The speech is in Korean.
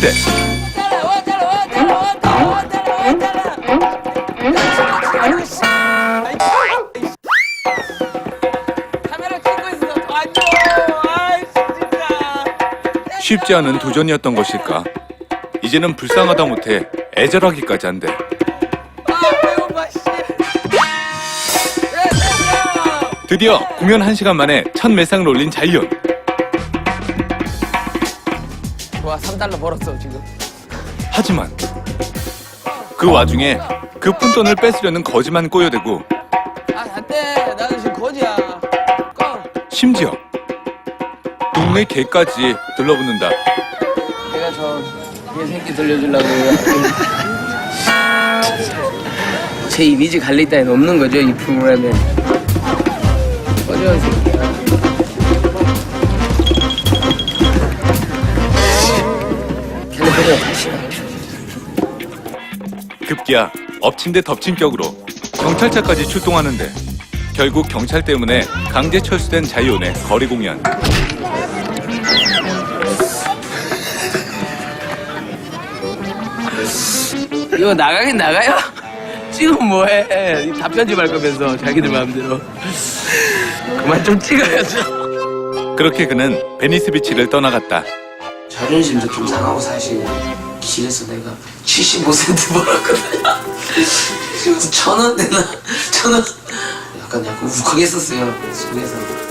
진짜. 쉽지 않은 도전이었던 것일까? 이제는 불쌍하다 못해 애절하기까지 됐어. 드디어 공연 1시간 만에 첫 매상을 올린 자이언 좋아 3달러 벌었어 지금. 하지만 그 와중에 그 푼돈을 뺏으려는 거지만 꼬여대고 아 안 돼 나는 지금 거지야. 꺼. 심지어 동네 개까지 들러붙는다 내가 저얘 새끼 들려주려고 제 이미지 갈릴 따윈 없는 거죠 이 프로그램에 꺼져 이 새끼야 급기야 엎친 데 덮친 격으로 경찰차까지 출동하는데 결국 경찰 때문에 강제 철수된 자이온의 거리 공연. 이거 나가긴 나가요? 지금 뭐해? 다 편집할 거면서 자기들 마음대로. 그만 좀 찍어야죠. 그렇게 그는 베니스 비치를 떠나갔다. 자존심도 좀 상하고 사실 길에서 내가 75센트 벌었거든요. 지금 천원 되나? 천 원. 약간 약간 욱하게 썼어요 속에서.